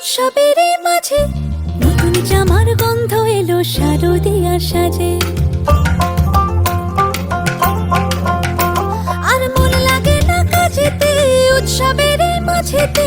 উৎসবের মাঝে নতুন জামার গন্ধ এলো শারদিয়ার সাজে। আর মন লাগে না কাজেতে উৎসবের মাঝেতে